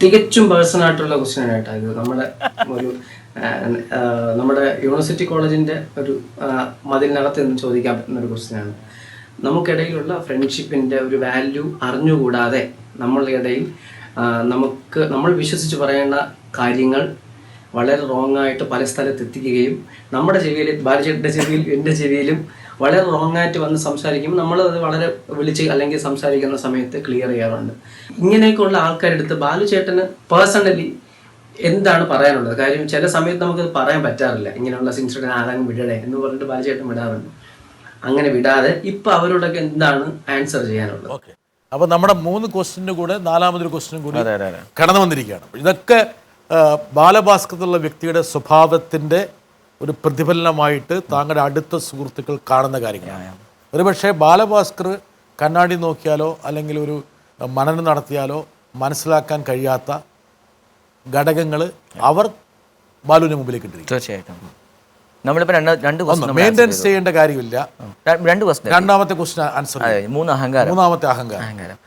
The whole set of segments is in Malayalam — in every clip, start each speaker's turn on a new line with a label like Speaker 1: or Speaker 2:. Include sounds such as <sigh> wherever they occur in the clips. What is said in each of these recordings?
Speaker 1: തികച്ചും പേഴ്സണൽ ആയിട്ടുള്ള ക്വസ്റ്റ്യൻ ആയിട്ടാണ് ഇത്. നമ്മുടെ ഒരു നമ്മുടെ യൂണിവേഴ്സിറ്റി കോളേജിന്റെ ഒരു മതിലിനകത്ത് നിന്ന് ചോദിക്കാൻ പറ്റുന്ന ഒരു ക്വസ്റ്റ്യൻ ആണ്. നമുക്കിടയിലുള്ള ഫ്രണ്ട്ഷിപ്പിന്റെ ഒരു വാല്യൂ അറിഞ്ഞുകൂടാതെ നമ്മളുടെ ഇടയിൽ നമുക്ക് നമ്മൾ വിശ്വസിച്ച് പറയേണ്ട കാര്യങ്ങൾ വളരെ റോങ് ആയിട്ട് പല സ്ഥലത്ത് എത്തിക്കുകയും നമ്മുടെ ചെവിയിൽ ബാലചേട്ടന്റെ ചെവിയിൽ എന്റെ ചെവിയിലും വളരെ റോങ് ആയിട്ട് വന്ന് സംസാരിക്കുമ്പോൾ നമ്മൾ അത് വളരെ വിളിച്ച് അല്ലെങ്കിൽ സംസാരിക്കുന്ന സമയത്ത് ക്ലിയർ ചെയ്യാറുണ്ട്. ഇങ്ങനെയൊക്കെയുള്ള ആൾക്കാരെടുത്ത് ബാലു ബാലുചേട്ടന് പേഴ്സണലി എന്താണ് പറയാനുള്ളത്? കാര്യം ചില സമയത്ത് നമുക്ക് പറയാൻ പറ്റാറില്ല. ഇങ്ങനെയുള്ള ഇൻസിഡന്റ് ആരാനും വിടണേ എന്ന് പറഞ്ഞിട്ട് ബാലുചേട്ടൻ വിടാറുണ്ട്. അങ്ങനെ വിടാതെ ഇപ്പൊ അവരോടൊക്കെ എന്താണ് ആൻസർ ചെയ്യാനുള്ളത്?
Speaker 2: അപ്പൊ അപ്പോൾ നമ്മുടെ മൂന്ന് ക്വസ്റ്റിന് കൂടെ നാലാമതൊരു ക്വസ്റ്റിനും കൂടി
Speaker 3: അതെ അതെ അതെ.
Speaker 2: കടന്നു വന്നിരിക്കുകയാണ്. ഇതൊക്കെ ബാലഭാസ്കർ എന്നുള്ള വ്യക്തിയുടെ സ്വഭാവത്തിന്റെ ഒരു പ്രതിഫലനമായിട്ട് താങ്കളുടെ അടുത്ത സുഹൃത്തുക്കൾ കാണുന്ന കാര്യങ്ങളാണ്. ഒരുപക്ഷെ ബാലഭാസ്കർ കണ്ണാടി നോക്കിയാലോ അല്ലെങ്കിൽ ഒരു മനനം നടത്തിയാലോ മനസ്സിലാക്കാൻ കഴിയാത്ത ഘടകങ്ങൾ അവർ ബാലുവിന് മുമ്പിലേക്ക് ഇട്ടിരിക്കും.
Speaker 3: തീർച്ചയായിട്ടും. നമ്മളിപ്പോൾ രണ്ട്
Speaker 2: ചെയ്യേണ്ട കാര്യമില്ല.
Speaker 3: രണ്ട്
Speaker 2: രണ്ടാമത്തെ ക്വസ്റ്റ്യൻ ആൻസർ
Speaker 3: മൂന്ന് അഹങ്കാരം.
Speaker 2: മൂന്നാമത്തെ അഹങ്കാരം.
Speaker 3: അഹങ്കാരം.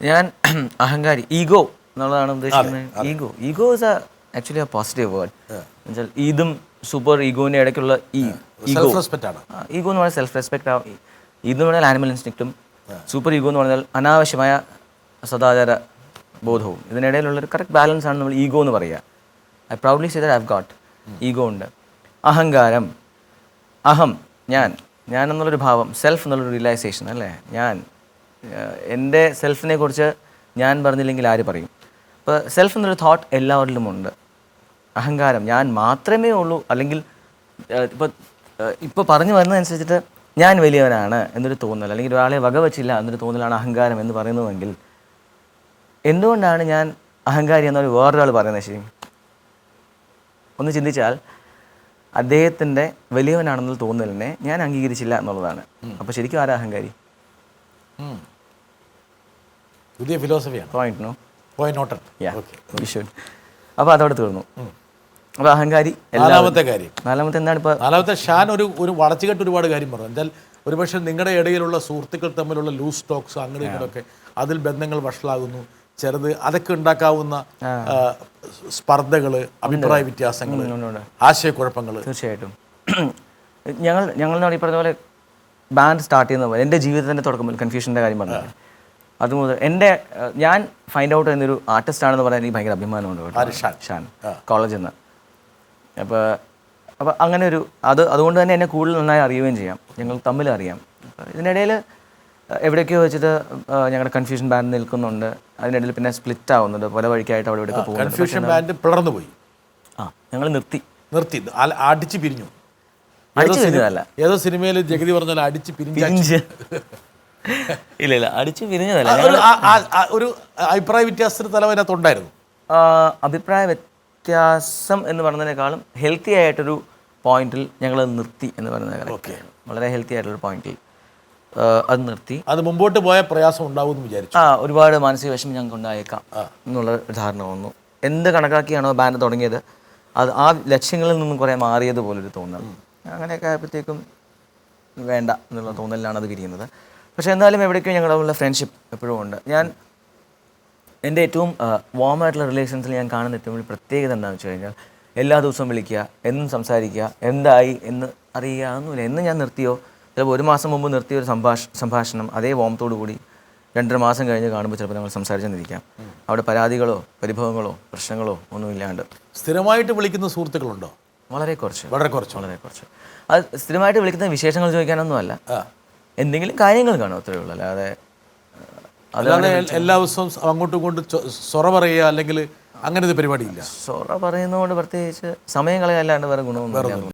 Speaker 3: ഞാൻ <clears throat> അഹങ്കാരി ഈഗോ എന്നുള്ളതാണ് ഉദ്ദേശിക്കുന്നത്. Ego ego is actually a positive word എന്നുവെച്ചാൽ ഈദും സൂപ്പർ ഈഗോന്റെ ഇടയ്ക്കുള്ള ഈ ഈഗോ
Speaker 2: റെസ്പെക്റ്റ്
Speaker 3: ഈഗോ എന്ന് പറഞ്ഞാൽ സെൽഫ് റെസ്പെക്ട് ഈദ് എന്ന് പറഞ്ഞാൽ ആനിമൽ ഇൻസ്റ്റിക്റ്റും സൂപ്പർ ഈഗോ എന്ന് പറഞ്ഞാൽ അനാവശ്യമായ സദാചാര ബോധവും. ഇതിനിടയിലുള്ള ഒരു കറക്റ്റ് ബാലൻസ് ആണ് നമ്മൾ ഈഗോ എന്ന് പറയുക. I proudly say that I've got ego ഉണ്ട്. അഹങ്കാരം അഹം ഞാൻ ഞാൻ എന്നുള്ളൊരു ഭാവം സെൽഫ് എന്നുള്ളൊരു റിയലൈസേഷൻ അല്ലേ? ഞാൻ എന്റെ സെൽഫിനെ കുറിച്ച് ഞാൻ പറഞ്ഞില്ലെങ്കിൽ ആര് പറയും? അപ്പോൾ സെൽഫ് എന്നൊരു തോട്ട് എല്ലാവരിലും ഉണ്ട് അഹങ്കാരം ഞാൻ മാത്രമേ ഉള്ളൂ അല്ലെങ്കിൽ ഇപ്പോൾ ഇപ്പോൾ പറഞ്ഞു വരുന്നതനുസരിച്ചിട്ട് ഞാൻ വലിയവനാണ് എന്നൊരു തോന്നൽ അല്ലെങ്കിൽ ഒരാളെ വകവച്ചില്ല എന്നൊരു തോന്നലാണ് അഹങ്കാരം എന്ന് പറയുന്നതെങ്കിൽ എന്തുകൊണ്ടാണ് ഞാൻ അഹങ്കാരി എന്നൊരു വേറൊരാൾ പറയുന്നത് ശരി? ഒന്ന് ചിന്തിച്ചാൽ അദ്ദേഹത്തിന്റെ വലിയവനാണെന്നുള്ള തോന്നലിനെ ഞാൻ അംഗീകരിച്ചില്ല എന്നുള്ളതാണ്. അപ്പോൾ ശരിക്കും ആരാ അഹങ്കാരി.
Speaker 2: പുതിയ ഫിലോസഫിയാണ്
Speaker 3: point no
Speaker 2: point noted
Speaker 3: yeah we should അപ്പോൾ അതവിടെ തീർന്നു. അപ്പോൾ അഹങ്കാരി
Speaker 2: നാലാമത്തെ കാര്യം.
Speaker 3: നാലാമത്തെ എന്താണ് ഇപ്പോൾ
Speaker 2: നാലാമത്തെ ഷാൻ ഒരു ഒരു വളച്ചുകെട്ട് ഒരുപാട് കാര്യം പറഞ്ഞു. എന്നാൽ ഒരുപക്ഷെ നിങ്ങളുടെ ഇടയിലുള്ള സുഹൃത്തുക്കൾ തമ്മിലുള്ള ലൂസ് സ്റ്റോക്സ് അങ്ങനെ ഇങ്ങനെയൊക്കെ അതിൽ ബന്ധങ്ങൾ വഷളാകുന്നു. ചെറുത് അതൊക്കെ ഉണ്ടാക്കാവുന്ന സ്പർദ്ധകൾ അഭിപ്രായ വ്യത്യാസങ്ങൾ ആശയക്കുഴപ്പങ്ങൾ
Speaker 3: തീർച്ചയായിട്ടും. ഞങ്ങൾ ഞങ്ങൾ പറഞ്ഞ ഈ പറഞ്ഞ പോലെ ബാൻഡ് സ്റ്റാർട്ട് ചെയ്യുന്ന പോലെ എന്റെ ജീവിതത്തിന്റെ തുടക്കം കൺഫ്യൂഷന്റെ കാര്യം പറഞ്ഞത്. അതുമുതൽ എന്റെ ഞാൻ ഫൈൻഡ് ഔട്ട് എന്നൊരു ആർട്ടിസ്റ്റ് ആണെന്ന് പറയാൻ എനിക്ക് ഭയങ്കര അഭിമാനമുണ്ട് കേട്ടോ.
Speaker 2: ഷാൻ?
Speaker 3: കോളേജിൽ നിന്ന് അപ്പോൾ അപ്പോൾ അങ്ങനെ ഒരു അത് അതുകൊണ്ട് തന്നെ എന്നെ കൂടുതൽ നന്നായി അറിയുകയും ചെയ്യാം. ഞങ്ങൾ തമ്മിൽ അറിയാം. ഇതിനിടയിൽ എവിടെയൊക്കെയോ വെച്ചിട്ട് ഞങ്ങളുടെ കൺഫ്യൂഷൻ ബാൻഡ് നിൽക്കുന്നുണ്ട്. അതിനിടയിൽ പിന്നെ സ്പ്ലിറ്റ് ആവുന്നുണ്ട്. പല വഴിക്കായിട്ട് അവിടെ ഇവിടെയൊക്കെ പോകുന്നുണ്ട്.
Speaker 2: കൺഫ്യൂഷൻ ബാൻഡ് പിളർന്നു പോയി.
Speaker 3: ആ ഞങ്ങൾ നിർത്തി.
Speaker 2: നിർത്തി. അടിച്ച് പിരിഞ്ഞു.
Speaker 3: അടിച്ചു പിരിഞ്ഞതല്ല.
Speaker 2: ഏതോ സിനിമയിൽ ജഗതി പറഞ്ഞാൽ അടിച്ച് പിരിഞ്ഞു.
Speaker 3: ഇല്ല ഇല്ല അടിച്ചു പിരിഞ്ഞതല്ല
Speaker 2: ഒരു അഭിപ്രായ വ്യത്യാസത്തിന് തലവനകത്തുണ്ടായിരുന്നു.
Speaker 3: ആ, അഭിപ്രായ വ്യത്യാസം എന്ന് പറഞ്ഞതിനേക്കാളും ഹെൽത്തി ആയിട്ടൊരു പോയിന്റിൽ ഞങ്ങൾ നിർത്തി എന്ന് പറയുന്നത് correct. വളരെ ഹെൽത്തി ആയിട്ടുള്ള പോയിന്റിൽ അത് നിർത്തി.
Speaker 2: അത് മുമ്പോട്ട് പോയ പ്രയാസം ഉണ്ടാവുമെന്ന് വിചാരിച്ചു.
Speaker 3: ആ ഒരുപാട് മാനസിക വിഷമം ഞങ്ങൾക്ക് ഉണ്ടായേക്കാം എന്നുള്ള ഒരു ധാരണ വന്നു. എന്ത് കണക്കാക്കിയാണോ ബാൻഡ് തുടങ്ങിയത് അത് ആ ലക്ഷ്യങ്ങളിൽ നിന്നും കുറേ മാറിയത് പോലൊരു തോന്നൽ അങ്ങനെയൊക്കെ ആയപ്പോഴത്തേക്കും വേണ്ട എന്നുള്ള തോന്നലിലാണ് അത് പിരിയുന്നത് പക്ഷേ എന്നാലും എവിടേക്കും ഞങ്ങളുടെ ഫ്രണ്ട്ഷിപ്പ് എപ്പോഴും ഉണ്ട്. ഞാൻ എന്റെ ഏറ്റവും വാം ആയിട്ടുള്ള റിലേഷൻസിൽ ഞാൻ കാണുന്ന ഏറ്റവും വലിയ പ്രത്യേകത എന്താണെന്ന് വെച്ച് കഴിഞ്ഞാൽ എല്ലാ ദിവസവും വിളിക്കുക എന്നും സംസാരിക്കുക എന്തായി എന്ന് അറിയുക ഒന്നുമില്ല. എന്ന് ഞാൻ നിർത്തിയോ ചിലപ്പോൾ ഒരു മാസം മുമ്പ് നിർത്തിയ ഒരു സംഭാഷ സംഭാഷണം അതേ വോമത്തോടു കൂടി രണ്ടര മാസം കഴിഞ്ഞ് കാണുമ്പോൾ ചിലപ്പോൾ ഞങ്ങൾ സംസാരിച്ചെന്നിരിക്കാം അവിടെ പരാതികളോ പരിഭവങ്ങളോ പ്രശ്നങ്ങളോ ഒന്നും ഇല്ലാണ്ട്.
Speaker 2: സ്ഥിരമായിട്ട് വിളിക്കുന്ന സുഹൃത്തുക്കളുണ്ടോ?
Speaker 3: വളരെ കുറച്ച്.
Speaker 2: വളരെ കുറച്ച്.
Speaker 3: വളരെ കുറച്ച്. അത് സ്ഥിരമായിട്ട് വിളിക്കുന്ന വിശേഷങ്ങൾ ചോദിക്കാനൊന്നുമല്ല. എന്തെങ്കിലും കാര്യങ്ങൾ കാണും അത്രയേ ഉള്ളൂ. അല്ലാതെ
Speaker 2: അല്ലാതെ എല്ലാ ദിവസവും അങ്ങോട്ടും ഇങ്ങോട്ടും സൊറ പറയുക അല്ലെങ്കിൽ അങ്ങനെ ഒരു പരിപാടിയില്ല.
Speaker 3: സൊറ പറയുന്നതുകൊണ്ട് പ്രത്യേകിച്ച് സമയം കളയല്ലാണ്ട് വേറെ ഗുണമൊന്നും